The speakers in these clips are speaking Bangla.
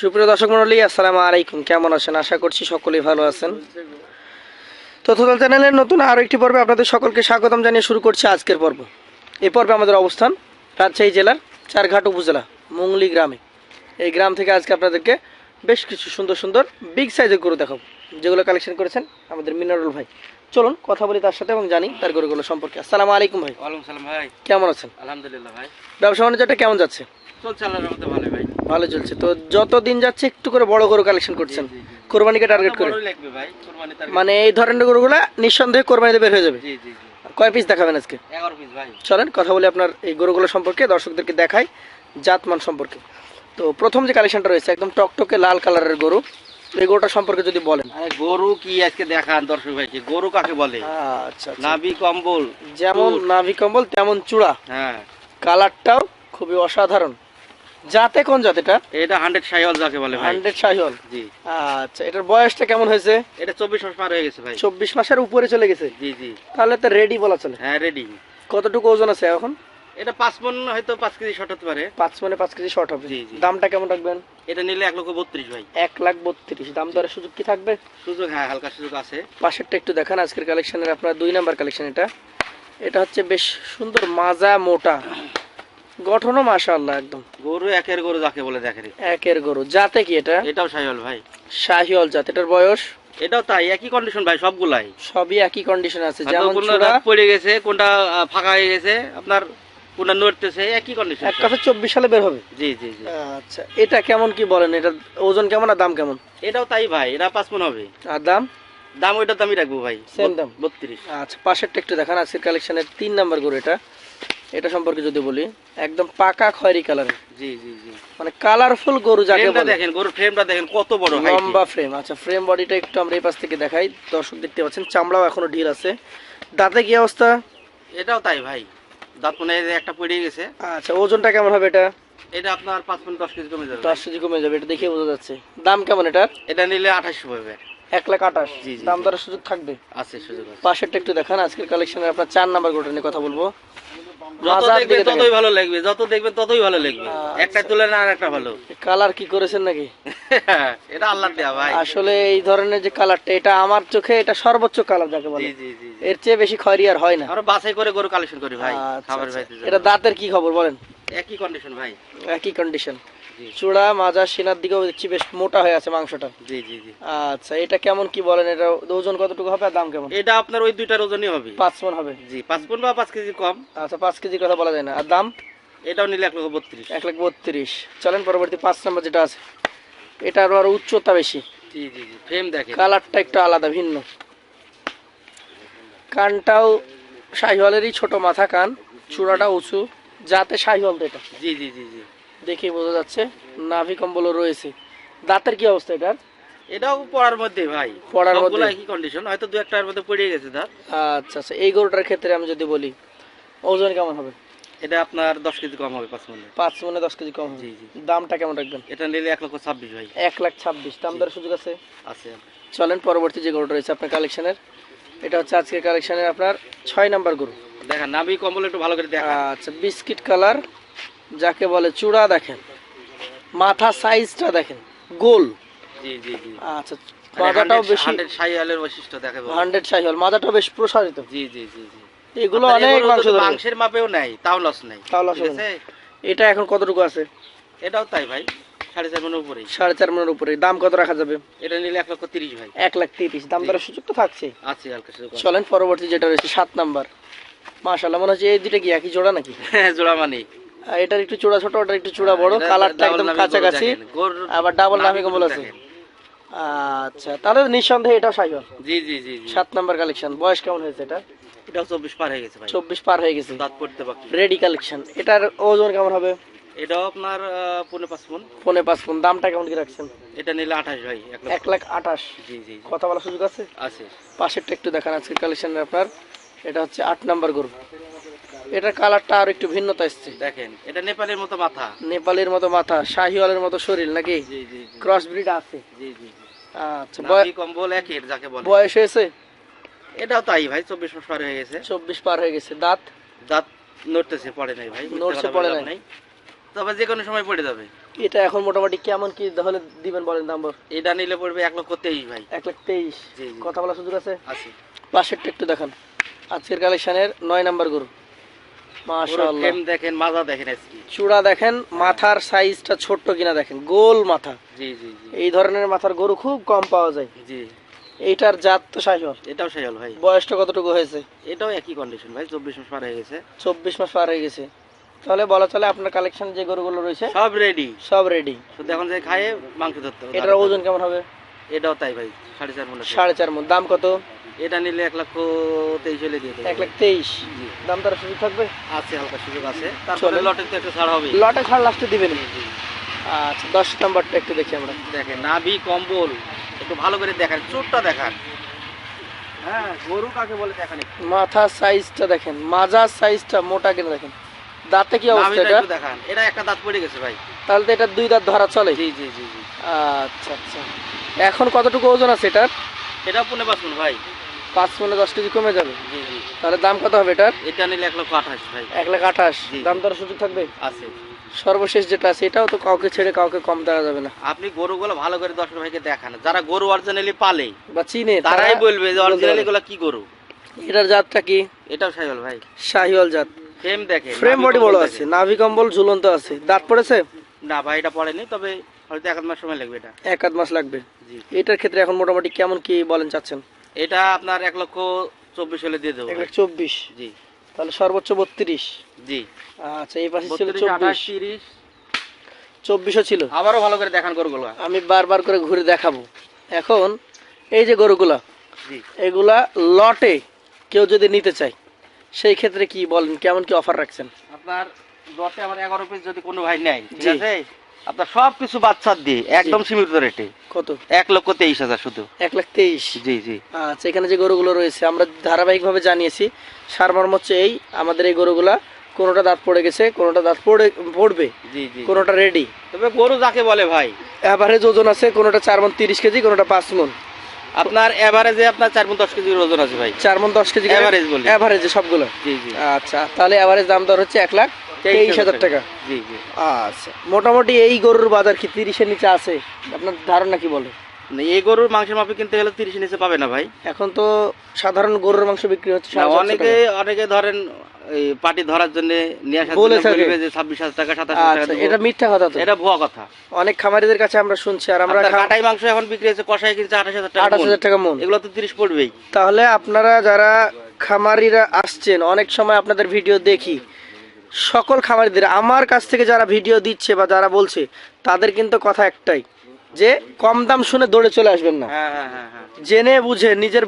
সুপ্রিয় দর্শক মন্ডলী আসসালামু আলাইকুম। কেমন আছেন? আশা করছি সকলেই ভালো আছেন। তথ্যদল চ্যানেলের নতুন আরও একটি পর্বে আপনাদের সকলকে স্বাগতম জানিয়ে শুরু করছি আজকের পর্ব। এই পর্বে আমাদের অবস্থান রাজশাহী জেলার চারঘাট উপজেলা মুংলি গ্রামে। এই গ্রাম থেকে আজকে আপনাদেরকে বেশ কিছু সুন্দর সুন্দর বিগ সাইজের গরু দেখাবো যেগুলো কালেকশন করেছেন আমাদের মিনারুল ভাই। চলুন কথা বলি তার সাথে এবং জানি তার গরুগুলো সম্পর্কে। আসসালামু আলাইকুম ভাই। ওয়ালাইকুম সালাম ভাই। কেমন আছেন? আলহামদুলিল্লাহ ভাই। ব্যবসা বাণিজ্যটা কেমন যাচ্ছে? চলছে আল্লাহর রহমতে ভালো ভাই। ভালো চলছে। তো যত দিন যাচ্ছে একটু করে বড় গরু কালেকশন করছেন। কোরবানিকে টার্গেট করে। মানে এই ধরনের গরুগুলা নিঃসন্দেহে কোরবানিতে বের হয়ে যাবে। কয় পিস দেখাবেন আজকে? 11 পিস ভাই। চলেন কথা বলি আপনার এই গরুগুলো সম্পর্কে দর্শকদেরকে দেখাই জাতমান সম্পর্কে। তো প্রথম যে কালেকশনটা রয়েছে একদম টকটকে লাল কালারের গরু। এই গরুটা সম্পর্কে যদি বলেন। গরু কি আজকে দেখান দর্শক ভাইকে গরু কাকে বলে? আচ্ছা আচ্ছা। নাভি কম্বল যেমন নাভি কম্বল তেমন চূড়া। হ্যাঁ। কালারটাও খুবই অসাধারণ। জাতে কোন জাত এটা? এটা 100 সাইওয়াল যাকে বলে ভাই। হান্ড্রেড শাহিওয়াল? জি। আচ্ছা এটার বয়সটা কেমন হয়েছে? এটা 24 মাস পার হয়ে গেছে ভাই। চব্বিশ মাসের উপরে চলে গেছে? জি জি। তাহলে তো রেডি বলা চলে। হ্যাঁ রেডি কতটুকু ওজন আছে এখন? এটা 5 মন হয়তো 5 কেজি শর্ট হতে পারে। পাঁচ মনে পাঁচ কেজি শর্ট হবে। দামটা কেমন রাখবেন? এটা নিলে 1 লক্ষ 32 ভাই। এক লাখ বত্রিশ। দাম দরের সুযোগ কি থাকবে? সুযোগ হ্যাঁ হালকা সুযোগ আছে। পাশেরটা একটু দেখান আজকের কালেকশনের আপনার দুই নাম্বার কালেকশন এটা। এটা হচ্ছে বেশ সুন্দর মাজা মোটা। গঠনও মাশাআল্লাহ একদম। গরু একের গরু যাকে বলে দেখেন একের গরু। জাতে কি এটা? এটাও সাইওয়াল ভাই। শাহিওয়াল জাত। এটার বয়স? এটাও তাই একই কন্ডিশন ভাই সবগুলাই। সবই একই কন্ডিশন আছে। যেমন কোনটা পড়ে গেছে কোনটা ফাঁকা হয়ে গেছে আপনার কোনটা নড়তেছে একই কন্ডিশন এক কথা চব্বিশ সালে বের হবে? জি জি জি। আচ্ছা এটা কেমন কি বলেন? এটা ওজন কেমন আর দাম কেমন? এটাও তাই ভাই এটা পাঁচ মন হবে। আর দাম? দাম ওইটার দামই রাখব ভাই Same দাম? বত্রিশ। আচ্ছা পাশেরটা একটু দেখান আজকের কালেকশনের তিন নাম্বার গরু এটা। এটা সম্পর্কে যদি বলি একদম পাকা খয়েরি কালার জি জি জি। মানে কালারফুল গরু যাকে বলে। দেখেন গরুর ফ্রেমটা দেখেন কত বড় লম্বা ফ্রেম আচ্ছা ফ্রেম বডিটা একটু আমরা এই পাশ থেকে দেখাই। দর্শক দেখতে পাচ্ছেন চামড়াও এখনও ঢিল আছে। দাঁতে কি অবস্থা? এটাও তাই ভাই। দাঁত মনে একটা পড়ে গেছে। আচ্ছা ওজনটা কেমন হবে এটা? এটা আপনার পাঁচ মন দশ কেজি কমে যাবে। দশ কেজি কমে যাবে এটা দেখে বোঝা যাচ্ছে। দাম কেমন এটার? এটা নিলে আঠাশশো পাবে এক লাখ আঠাশ। দাম। দরের সুযোগ থাকবে? আছে সুযোগ পাশেরটা একটু দেখান আজকের কালেকশনের আপনার চার নাম্বার গরুটা নিয়ে কথা বলব। যত দেখবেন ততই ভালো লাগবে যত দেখবেন ততই ভালো লাগবে। আচ্ছা। একটা তুলে না আর একটা ভালো। কালার কি করেছেন নাকি? এটা আল্লাহ দেয়া ভাই। আসলে এই ধরনের যে কালারটা এটা আমার চোখে এটা সর্বোচ্চ কালার যাকে বলে। এর চেয়ে বেশি খয়রি আর হয় না। আমরা বাছাই করে গরু কালেকশন করি ভাই আচ্ছা, খাবার আচ্ছা। এটা দাঁতের কি খবর বলেন? একই কন্ডিশন ভাই। একই কন্ডিশন চূড়া মাজা সিনার দিকেও দেখছি বেশ মোটা হয়ে আছে মাংসটা। জি জি জি। আচ্ছা এটা কেমন কি বলেন? এটা ওজন কতটুকু হবে আর দাম কেমন? এটা আপনার ওই দুইটার ওজনই হবে। পাঁচ মন হবে। জি পাঁচ পন বা পাঁচ কেজি কম। আচ্ছা পাঁচ কেজির কথা বলা যায় না। আর দাম? এটাও নিলে এক লক্ষ বত্রিশ। এক লাখ বত্রিশ। চলেন পরবর্তী পাঁচ নম্বর যেটা আছে। এটা আরও আরও উচ্চতা বেশি। জি জি জি ফ্রেম দেখেন। কালারটা একটু আলাদা ভিন্ন। কানটাও শাহিওয়ালেরই ছোট মাথা কান চূড়াটা উঁচু। যাতে শাহিওয়াল তো এটা। জি জি জি জি। দেখেই বোঝা যাচ্ছে নাভি কম্বলও রয়েছে। দাঁতের কি অবস্থা এটার? এটাও পড়ার মধ্যে ভাই। পড়ার মধ্যে? একই কন্ডিশন হয়তো দু একটার মধ্যে পড়ে গেছে দাঁত। আচ্ছা আচ্ছা এই গরুটার ক্ষেত্রে আমি যদি বলি ওজন কেমন হবে? এটা আপনার দশ কেজি কম হবে পাঁচ মনে। পাঁচ মনে দশ কেজি কম হবে? জি জি। দামটা কেমন রাখবেন? এটা নিলে এক লক্ষ ছাব্বিশ ভাই। এক লাখ ছাব্বিশ। দাম দরের সুযোগ আছে? আছে। চলেন পরবর্তী যে গরুটা রয়েছে আপনার কালেকশনের এটা হচ্ছে আজকের কালেকশনের আপনার ছয় নাম্বার গরু। দেখেন নাভি কম্বল একটু ভালো করে দেখা আচ্ছা বিস্কিট কালার যাকে বলে চূড়া দেখেন। মাথা সাইজটা দেখেন গোল। জি জি জি। আচ্ছা মাথাটাও বেশি হান্ড্রেড বৈশিষ্ট্য দেখা হান্ড্রেড সাইজ মাথাটাও বেশ প্রসারিত। জি জি জি জি। এগুলো অনেক মাংস মাংসের মাপেও নাই তাও লস নাই। তাও loss আছে? এটা এখন কতটুকু আছে? এটাও তাই ভাই সাড়ে চার মনের উপরেই। সাড়ে চার মনের উপরে। দাম কত রাখা যাবে? এটা নিলে এক লক্ষ তিরিশ ভাই। এক লাখ তিরিশ। দাম দরের সুযোগ তো থাকছে আছে। চলেন পরবর্তী যেটা রয়েছে সাত নাম্বার। মাশাল্লাহ মনে হচ্ছে এই দুটা কি একই জোড়া নাকি? হ্যাঁ জোড়া মানি এটার একটু চূড়া ছোট ওটার একটু চূড়া বড় এটা কালারটা একদম কাছাকাছি। আবার ডাবল নামে কমল আছে। আচ্ছা তাহলে নিঃসন্দেহে এটাও সাইবার। জি জি জি সাত নাম্বার কালেকশন বয়স কেমন হয়েছে এটা? এটাও চব্বিশ পার হয়ে গেছে ভাই। চব্বিশ পার হয়ে গেছে। দাঁত পড়তে বাকি। রেডি কালেকশন এটার ওজন কেমন হবে? এটাও আপনার আহ, পৌনে পাঁচ মন পনে পাঁচ ফোন দামটা কেমন কি রাখছেন? এটা নিলে আঠাশ ভাই এক লাখ আঠাশ। জি জি। কথা বলার সুযোগ আছে? আছে। পাশেরটা একটু দেখান আজকের কালেকশনের আপনার। এটা হচ্ছে আট নাম্বার গরু। এটার কালারটা আর একটু ভিন্নতা এসছে। দেখেন এটা নেপালের মতো মাথা। নেপালের মতো মাথা শাহিওয়ালের মতো শরীর নাকি? ক্রস ব্রিড আছে। জি জি জি। আচ্ছা কম্বল? একের যাকে বলে। বয়স হয়েছে? এটাও তাই ভাই চব্বিশ মাস পার হয়ে গেছে। চব্বিশ পার হয়ে গেছে। দাঁত? দাঁত নড়তেছে পড়ে নাই ভাই নড়ছে পড়ে নাই। তবে যে কোনো সময় পড়ে যাবে। এটা এখন মোটামুটি কেমন কি তাহলে দিবেন বলেন দাম বল এটা নিলে পড়বে এক লক্ষ তেইশ ভাই। এক লাখ তেইশ। কথা বলার সুযোগ আছে? আছে। পাশেরটা একটু দেখান। আজকের কালেকশনের নয় নাম্বার গরু। ফ্রেম দেখেন মাজা দেখেন আজকে। চূড়া দেখেন মাথার সাইজটা ছোট্ট কিনা দেখেন গোল মাথা। জি জি জি। এই ধরনের মাথার গরু খুব কম পাওয়া যায়। জি। এইটার জাত তো শাহিওয়াল এটাও সাইল ভাই। বয়সটা কতটুকু হয়েছে? এটাও একই কন্ডিশন ভাই। চব্বিশ মাস পার হয়ে গেছে। চব্বিশ মাস পার হয়ে গেছে। তাহলে বলা চলে আপনার কালেকশন যে গরুগুলো রয়েছে সব রেডি সব রেডি শুধু এখন যে খায়ে মাংস ধরতে এটার ওজন কেমন হবে? এটাও তাই ভাই। সাড়ে চার মনে সাড়ে চার মন। দাম কত? এটা নিলে এক লক্ষ তেইশ হলে দিয়ে দেবো। এক লাখ তেইশ। দাম তার সুযোগ থাকবে? আছে হালকা সুযোগ আছে। তারপরে। লটে তো একটু ছাড় হবে লটে ছাড় লাস্টে দিবেন। আচ্ছা দশ নাম্বারটা একটু দেখি আমরা। দেখেন নাভি কম্বল একটু ভালো করে দেখান চোটটা দেখান। হ্যাঁ গরু কাকে বলে দেখান। মাথার সাইজটা দেখেন মাজার সাইজটা মোটা কিনা দেখেন। দাঁতে কি অবস্থা এটা? দেখান। এটা একটা দাঁত পড়ে গেছে ভাই। তাহলে তো এটা দুই দাঁত ধরা চলে। জি জি জি আচ্ছা আচ্ছা। এখন কতটুকু ওজন আছে এটার? এটা পুনে বাঁচুন ভাই। পাঁচ মনে দশ কেজি কমে যাবে? জি জি। তাহলে দাম কত হবে এটার? এটা নিলে এক লক্ষ আঠাশ ভাই। এক লাখ আঠাশ। দাম দর সুযোগ থাকবে? আছে। সর্বশেষ যেটা আছে এটাও তো কাউকে ছেড়ে কাউকে কম দেওয়া যাবে না। আপনি গরুগুলো ভালো করে দর্শক ভাইকে দেখান। যারা গরু অরিজিনালি পালে বা চিনে তারাই বলবে যে অরিজিনালি গুলো কি গরু? এটার জাতটা কি? এটাও সাইল ভাই। শাহিওয়াল জাত। ফ্রেম দেখে ফ্রেম বডি বড় আছে নাভি কম্বল ঝুলন্ত আছে। দাঁত পড়েছে? না ভাই এটা পড়েনি তবে হয়তো এক আধ মাস সময় লাগবে এটা। এক আধ মাস লাগবে। জি। এটার ক্ষেত্রে এখন মোটামুটি কেমন কি বলেন চাচ্ছেন? এটা আপনার এক লক্ষ চব্বিশ হলে দিয়ে দেবো এক। চব্বিশ? জি। তাহলে সর্বোচ্চ বত্রিশ। জি। আচ্ছা এই পাশে ছিল চব্বিশ। তিরিশ। চব্বিশও ছিল। আবারও ভালো করে দেখান গরুগুলো। আমি বারবার করে ঘুরে দেখাবো। এখন এই যে গরুগুলা এগুলা লটে কেউ যদি নিতে চায় সেই ক্ষেত্রে কি বলেন? কেমন কি অফার রাখছেন? আপনার দশে আমার এগারো পিস যদি কোনো ভাই নেয় ঠিক আছে? আপনার সব কিছু বাচ্চার দিয়ে একদম সীমিত রেটে। কত? এক লক্ষ তেইশ হাজার শুধু। এক লাখ তেইশ? জি জি। আচ্ছা এখানে যে গরুগুলো রয়েছে আমরা ধারাবাহিকভাবে জানিয়েছি সারমর্ম হচ্ছে এই আমাদের এই গরুগুলা কোনোটা দাঁত পড়ে গেছে কোনোটা দাঁত পড়ে পড়বে জি জি কোনোটা রেডি তবে গরু যাকে বলে ভাই। অ্যাভারেজ ওজন আছে কোনোটা চার মন তিরিশ কেজি কোনোটা পাঁচ মন আপনার এভারেজে আপনার চার গুণ দশ কেজি ওজন আছে ভাই। চার মন দশ কেজি Average বলি। অ্যাভারেজে সবগুলো। জি জি। আচ্ছা তাহলে এভারেজ দাম দর হচ্ছে এক লাখ। তেইশ হাজার টাকা। জি জি। আচ্ছা মোটামুটি এই গরুর বাজার কি তিরিশের নিচে আছে? আপনার ধারণা কি বলে? না, এই গরুর মাংসের মাপে কিনতে গেলে তিরিশ নিচে পাবে না ভাই। এখন তো সাধারণ গরুর মাংস বিক্রি হচ্ছে অনেকে অনেকে ধরেন এই পার্টি ধরার জন্য নিয়ে। বলবে যে ছাব্বিশ হাজার টাকা সাতাশ টাকা আচ্ছা এটা মিথ্যা কথা তো। এটা ভুয়া কথা। অনেক খামারিদের কাছে আমরা শুনছি আর আমরা আমরা কাটাই মাংস এখন বিক্রি হচ্ছে কষাই কিনছে আঠাশ হাজার টাকা আঠাশ হাজার টাকা মন। এগুলো তো তিরিশ পড়বেই। তাহলে আপনারা যারা খামারিরা আসছেন অনেক সময় আপনাদের ভিডিও দেখি সকল খামারিদের আমার কাছ থেকে যারা ভিডিও দিচ্ছে বা যারা বলছে তাদের কিন্তু কথা একটাই যে কম দাম শুনে দৌড়ে চলে আসবেন না। হ্যাঁ হ্যাঁ হ্যাঁ জেনে বুঝে নিজের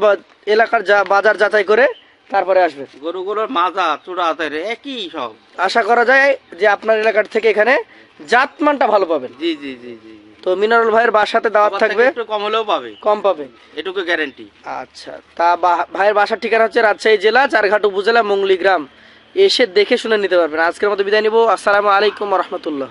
এলাকার যা বাজার যাচাই করে তারপরে আসবেন। গরুগুলোর মাজা চূড়া একই সব। আশা করা যায় যে আপনার এলাকার থেকে এখানে জাতমানটা ভালো পাবেন। জি জি জি জি জি। তো মিনারুল ভাইয়ের বাসাতে দাওয়াত থাকবে। একটু কম হলেও পাবে। কম পাবে। এটুকু গ্যারেন্টি আচ্ছা তা ভাইয়ের বাসার ঠিকানা হচ্ছে রাজশাহী জেলা চারঘাট উপজেলা মঙ্গলি গ্রাম। এসে দেখে শুনে নিতে পারবেন। আজকের মতো বিদায় নিব। আসসালামু আলাইকুম রহমতুল্লাহ।